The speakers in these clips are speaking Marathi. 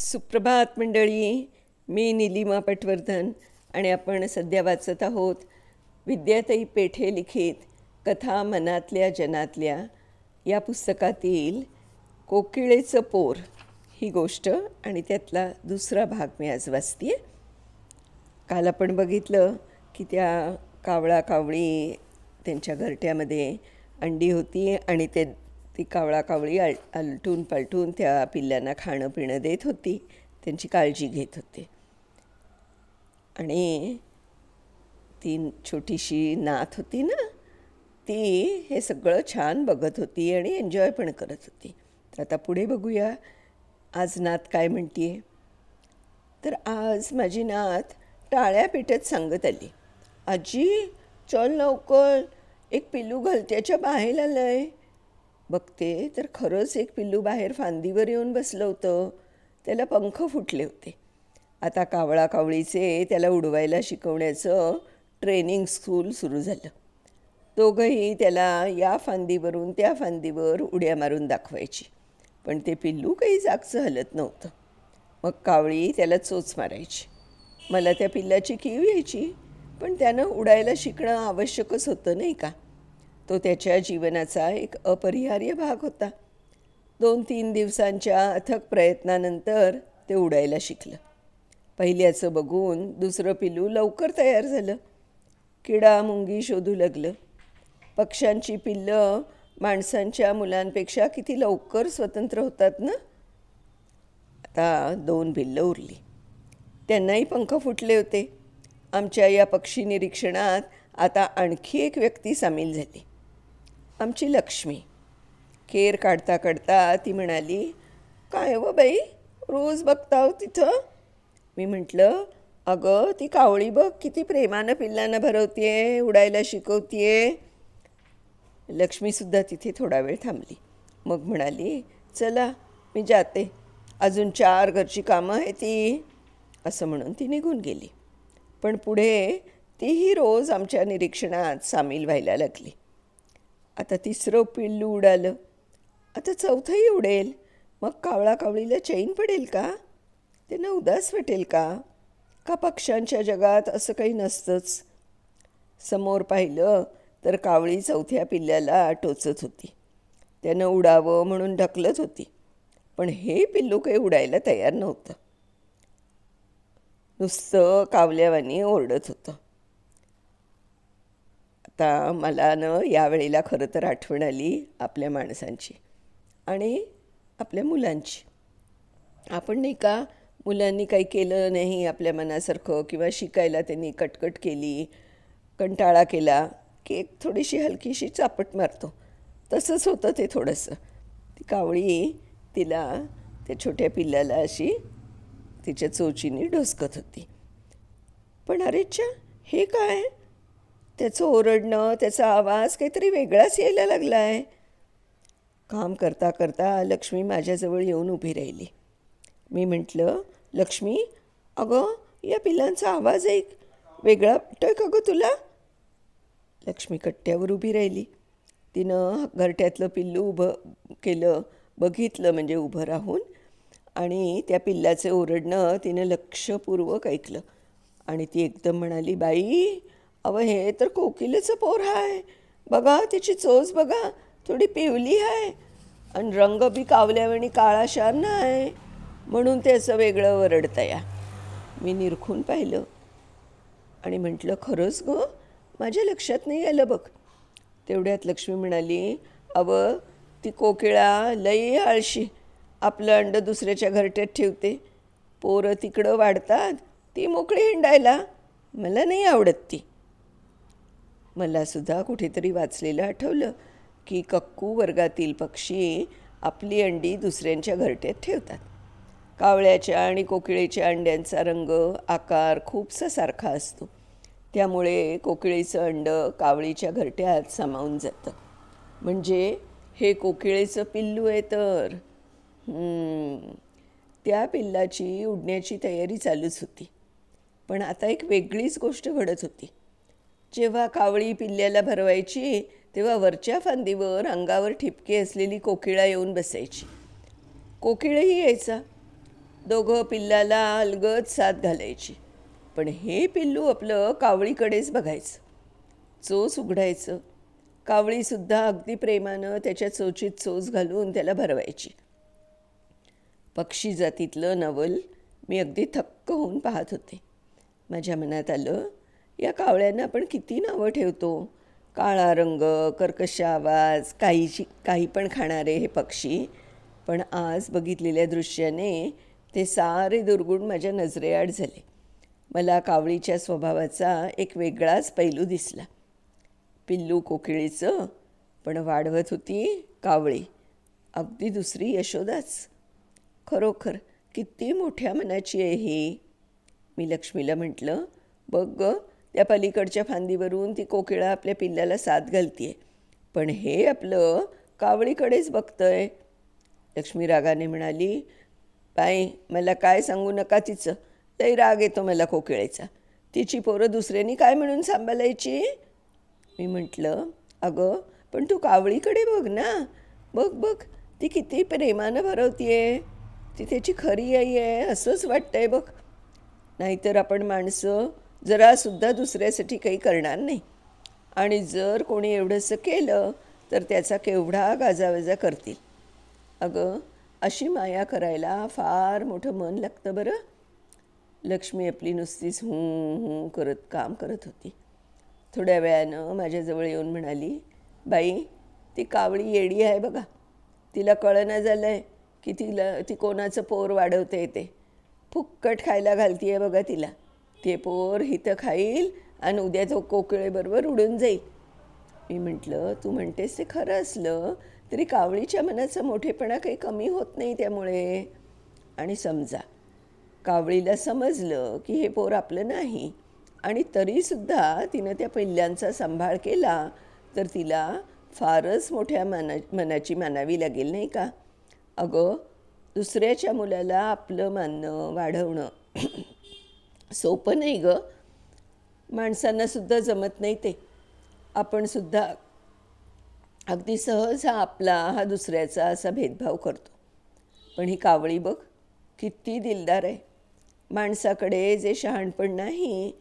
सुप्रभात मंडळी. मी निलिमा पटवर्धन आणि आपण सध्या वाचत आहोत विद्याताई पेठे लिखित कथा मनातल्या जनातल्या. या पुस्तकातील कोकिळेचं पोर ही गोष्ट आणि त्यातला दुसरा भाग मी आज वाचते काल आपण बघितलं की त्या कावळा कावळी त्यांच्या घरट्यामध्ये अंडी होती आणि ते ती कावळा कावळी आल आलटून पालटून त्या पिल्ल्यांना खाणं पिणं देत होती. त्यांची काळजी घेत होते. आणि ती छोटीशी नाथ होती ना ती हे सगळं छान बघत होती आणि एन्जॉय पण करत होती. तर आता पुढे बघूया. आज नात काय म्हणते तर आज माझी नात टाळ्या पेटत सांगत आली. आजी चल लवकर. एक पिल्लू घालत्याच्या बाहेर आलंय. बघते तर खरंच एक पिल्लू बाहेर फांदीवर येऊन बसलं होतं. त्याला पंख फुटले होते. आता कावळा कावळीचे त्याला उडवायला शिकवण्याचं ट्रेनिंग स्कूल सुरू झालं. दोघंही त्याला या फांदीवरून त्या फांदीवर उड्या मारून दाखवायची. पण ते पिल्लू काही जागचं हलत नव्हतं. मग कावळी त्याला चोच मारायची. मला त्या पिल्लाची कीव यायची पण त्यानं उडायला शिकणं आवश्यकच होतं नाही का? तो त्याच्या जीवनाचा एक अपरिहार्य भाग होता. दोन तीन दिवसांच्या अथक प्रयत्नानंतर ते उडायला शिकलं. पहिल्याचं बघून दुसरं पिल्लू लवकर तयार झालं. किडा मुंगी शोधू लागलं. पक्ष्यांची पिल्लं माणसांच्या मुलांपेक्षा किती लवकर स्वतंत्र होतात ना? आता दोन पिल्लं उरली. त्यांनाही पंख फुटले होते. आमच्या या पक्षी निरीक्षणात आता आणखी एक व्यक्ती सामील झाली. आमची लक्ष्मी. केर काढता काढता ती म्हणाली काय व बाई? रोज बघता तिथं? मी म्हटलं अगं ती कावळी बघ किती प्रेमानं पिल्लांना भरवतीये उडायला शिकवतीये. लक्ष्मीसुद्धा तिथे थोडा वेळ थांबली. मग म्हणाली चला मी जाते. अजून चार घरची कामं आहे ती. असं म्हणून ती निघून गेली. पण पुढे तीही रोज आमच्या निरीक्षणात सामील व्हायला लागली. आता तिसरं पिल्लू उडालं. आता चौथंही उडेल. मग कावळा कावळीला चैन पडेल का? त्यांना उदास वाटेल का? का पक्ष्यांच्या जगात असं काही नसतंच? समोर पाहिलं तर कावळी चौथ्या पिल्ल्याला टोचत होती. त्यानं उडावं म्हणून ढकलत होती. पण हे पिल्लू काही उडायला तयार नव्हतं. नुसतं कावल्यावानी ओरडत होतं. आता मला न यावेळेला खरं तर आठवण आली आपल्या माणसांची आणि आपल्या मुलांची. आपण नाही का मुलांनी काही केलं नाही आपल्या मनासारखं किंवा शिकायला त्यांनी कटकट केली कंटाळा केला की एक थोडीशी हलकीशी चापट मारतो. तसंच होतं ते थोडंसं. ती कावळी तिला त्या छोट्या पिल्लाला अशी तिच्या चोचीने ढोसकत होती. पण अरेच्छा हे काय? त्याचं ओरडणं त्याचा आवाज काहीतरी वेगळाच यायला लागला आहे काम करता करता लक्ष्मी माझ्याजवळ येऊन उभी राहिली. मी म्हटलं लक्ष्मी अगं या पिल्लांचा आवाज ऐक वेगळा वाटतोय का गं तुला? लक्ष्मी कट्ट्यावर उभी राहिली. तिनं घरट्यातलं पिल्लू उभं केलं बघितलं म्हणजे उभं राहून आणि त्या पिल्लाचे ओरडणं तिनं लक्षपूर्वक ऐकलं. आणि ती एकदम म्हणाली बाई अव हे तर कोकिलेचं पोर आहे बघा तिची चोच बघा थोडी पिवली आहे आणि रंग बी कावल्यावानी काळाशार नाही म्हणून ते असं वेगळं वरडतं या मी निरखून पाहिलं. आणि म्हटलं खरंच ग? माझ्या लक्षात नाही आलं बघ. तेवढ्यात लक्ष्मी म्हणाली अव ती कोकिळा लई आळशी आपलं अंड दुसऱ्याच्या घरट्यात ठेवते. पोरं तिकडं वाढतात ती मोकळी हिंडायला. मला नाही आवडत ती. मला सुद्धा कुठेतरी वाचलेलं आठवलं की कक्कू वर्गातील पक्षी आपली अंडी दुसऱ्यांच्या घरट्यात ठेवतात. कावळ्याच्या आणि कोकिळेच्या अंड्यांचा रंग आकार खूपसा सारखा असतो. त्यामुळे कोकिळेचं अंड कावळीच्या घरट्यात सामावून जातं. म्हणजे हे कोकिळेचं पिल्लू आहे तर? त्या पिल्लाची उडण्याची तयारी चालूच होती. पण आता एक वेगळीच गोष्ट घडत होती. जेव्हा कावळी पिल्ल्याला भरवायची तेव्हा वरच्या फांदीवर अंगावर ठिपके असलेली कोकिळा येऊन बसायची. कोकिळही यायचा. दोघं पिल्लाला अलगद साथ घालायची. पण हे पिल्लू आपलं कावळीकडेच बघायचं. चोच उघडायचं. कावळीसुद्धा अगदी प्रेमानं त्याच्या चोचीत चोच घालून त्याला भरवायची. पक्षी जातीतलं नवल मी अगदी थक्क होऊन पाहत होते. माझ्या मनात आलं या कावळ्यांना आपण किती नावं ठेवतो? काळा रंग कर्कश आवाज काहीशी काही पण खाणारे हे पक्षी. पण आज बघितलेल्या दृश्याने ते सारे दुर्गुण माझ्या नजरेआड झाले. मला कावळीच्या स्वभावाचा एक वेगळाच पैलू दिसला. पिल्लू कोकिळीचं पण वाढवत होती कावळी. अगदी दुसरी यशोदाच. खरोखर किती मोठ्या मनाची आहे ही? मी लक्ष्मीला म्हटलं बघ त्या पलीकडच्या फांदीवरून ती कोकिळा आपल्या पिल्ल्याला साथ घालतीये. पण हे आपलं कावळीकडेच बघतंय. लक्ष्मी रागाने म्हणाली बाई मला काय सांगू नका तिचं. लई राग येतो मला कोकिळेचा. तिची पोरं दुसऱ्यांनी काय म्हणून सांभाळायची? मी म्हटलं अगं पण तू कावळीकडे बघ ना. बघ बघ ती किती प्रेमानं भरवतीये. ती त्याची खरी आई आहे असंच वाटतंय बघ. नाहीतर आपण माणसं जरासुद्धा दुसऱ्यासाठी काही करणार नाही. आणि जर कोणी एवढंसं केलं तर त्याचा केवढा गाजावाजा करतील. अगं अशी माया करायला फार मोठं मन लागतं बरं. लक्ष्मी आपली नुसतीच हूं हूं करत काम करत होती. थोड्या वेळानं माझ्याजवळ येऊन म्हणाली बाई ती कावळी येडी आहे बघा. तिला कळना झालं आहे की तिला ती कोणाचं पोर वाढवते ते. फुक्कट खायला घालतीये बघा तिला. ते पोर हिथं खाईल आणि उद्या जो कोकिळेबरोबर उडून जाईल. मी म्हटलं तू म्हणतेस ते खरं असलं तरी कावळीच्या मनाचा मोठेपणा काही कमी होत नाही त्यामुळे. आणि समजा कावळीला समजलं की हे पोर आपलं नाही आणि तरीसुद्धा तिनं त्या पिल्ल्यांचा सांभाळ केला तर तिला फारच मोठ्या माना मनाची मानावी लागेल नाही का? अगं दुसऱ्याच्या मुलाला आपलं मानणं वाढवणं. सोपं नाही गं. माणसांनासुद्धा जमत नाही ते. आपणसुद्धा अगदी सहज हा आपला हा दुसऱ्याचा असा भेदभाव करतो. पण ही कावळी बघ किती दिलदार आहे. माणसाकडे जे शहाणपण नाही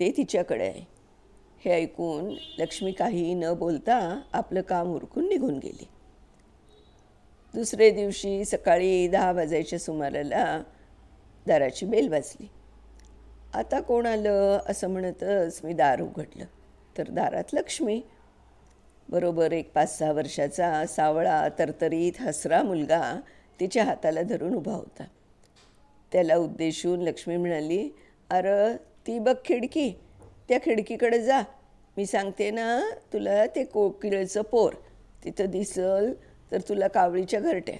ते तिच्याकडे आहे. हे ऐकून लक्ष्मी काही न बोलता आपलं काम उरकून निघून गेली. दुसरे दिवशी सकाळी दहा वाजायच्या सुमाराला दाराची बेल वाजली. आता कोण आलं? असं म्हणतच मी दार उघडलं. तर दारात लक्ष्मी. बरोबर एक पाच सहा वर्षाचा सावळा तरतरीत हसरा मुलगा तिच्या हाताला धरून उभा होता. त्याला उद्देशून लक्ष्मी म्हणाली अरे ती बघ खिडकी. त्या खिडकीकडे जा. मी सांगते ना तुला ते कोकिळेचं पोर. तिथं दिसल तर तुला कावळीच्या घरट्यात.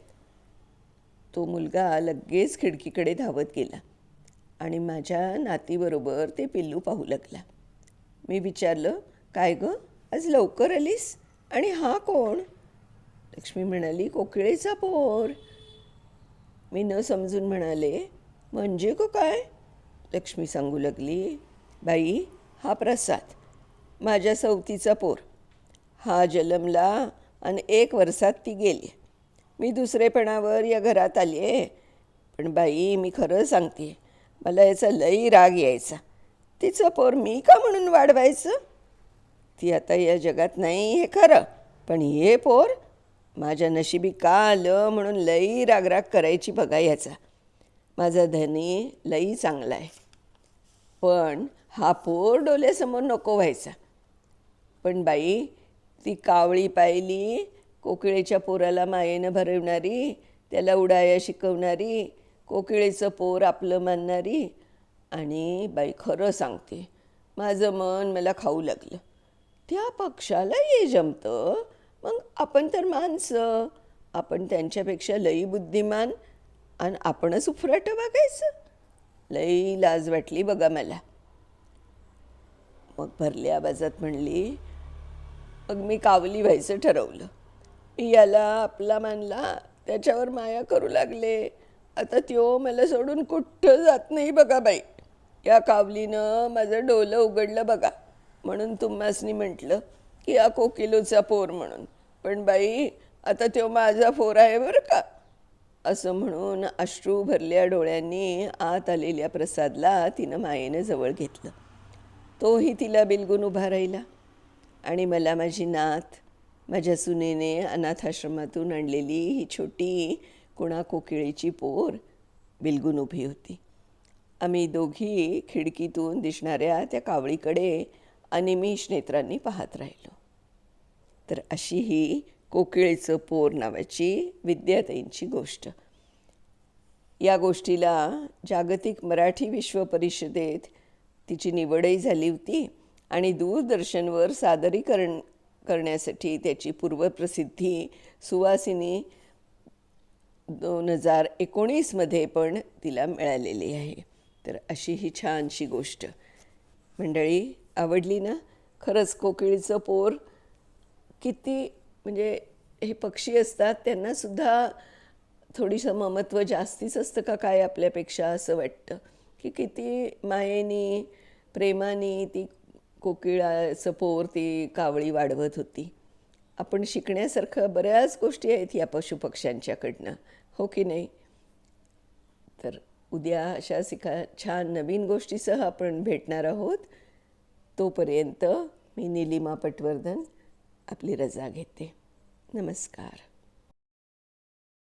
तो मुलगा लगेच खिडकीकडे धावत गेला. आणि माझ्या नातीबरोबर ते पिल्लू पाहू लागला. मी विचारलं काय गं? आज लवकर आलीस? आणि हा कोण? लक्ष्मी म्हणाली कोकिळेचा पोर. मी न समजून म्हणाले म्हणजे गो काय? लक्ष्मी सांगू लागली बाई हा प्रसाद माझ्या सवतीचा पोर. हा जलमला आणि एक वर्षात ती गेली. मी दुसरेपणावर या घरात आली आहे पण बाई मी खरं सांगते मला याचा लई राग यायचा. तिचं पोर मी का म्हणून वाढवायचं? ती आता या जगात नाही हे खरं पण हे पोर माझ्या नशिबी का आलं म्हणून लई रागराग करायची बघा याचा. माझा धनी लई चांगला आहे. पण हा पोर डोल्यासमोर नको व्हायचा. पण बाई ती कावळी पाहिली कोकिळेच्या पोराला मायेनं भरवणारी त्याला उडाया शिकवणारी कोकिळेचं पोर आपलं मानणारी आणि बाई खरं सांगते माझं मन मला खाऊ लागलं. त्या पक्षाला ये जमतं. मग आपण तर माणसं. आपण त्यांच्यापेक्षा लई बुद्धिमान आणि आपणच उफराटं बघायचं लई लाज वाटली बघा मला. मग भरल्या आवाजात म्हणली मग मी कावली व्हायचं ठरवलं. याला आपला मानला त्याच्यावर माया करू लागले. आता त्यो मला सोडून कुठं जात नाही बघा बाई. या कावलीनं माझं डोलं उघडलं बघा. म्हणून तुम्हासनी म्हटलं की या कोकिलोचा पोर म्हणून. पण बाई आता त्यो माझा पोर आहे बरं का? असं म्हणून अश्रू भरल्या डोळ्यांनी आत आलेल्या प्रसादला तिनं मायेनं जवळ घेतलं. तोही तिला बिलगून उभा राहिला. आणि मला माझी नात माझ्या सुनेने अनाथाश्रमातून आणलेली ही छोटी कुणा कोकिळीची पोर बिलगून उभी होती. आम्ही दोघी खिडकीतून दिसणाऱ्या त्या कावळीकडे अनिमिष नेत्रांनी पाहत राहिलो. तर अशी ही कोकिळेचं पोर नावाची विद्याताईंची गोष्ट. या गोष्टीला जागतिक मराठी विश्व परिषदेत तिची निवडही झाली होती आणि दूरदर्शनवर सादरीकरण करण्यासाठी त्याची पूर्वप्रसिद्धी सुवासिनी दोन हजार एकोणीसमध्ये पण तिला मिळालेली आहे. तर अशी ही छानशी गोष्ट. मंडळी आवडली ना? खरंच कोकिळीचं पोर किती म्हणजे हे पक्षी असतात त्यांनासुद्धा थोडीसं ममत्व जास्तीच असतं का काय आपल्यापेक्षा असं वाटतं? की किती मायेनी प्रेमाने ती कोकिळाचं पोर ती कावळी वाढवत होती. आपण शिकण्यासारखं बऱ्याच गोष्टी आहेत या पशुपक्ष्यांच्याकडनं. हो की नाही? तर उद्या अशा सिका छान नवीन गोष्टीसह आपण भेटणार आहोत. तोपर्यंत मी निलिमा पटवर्धन आपली रजा घेते. नमस्कार.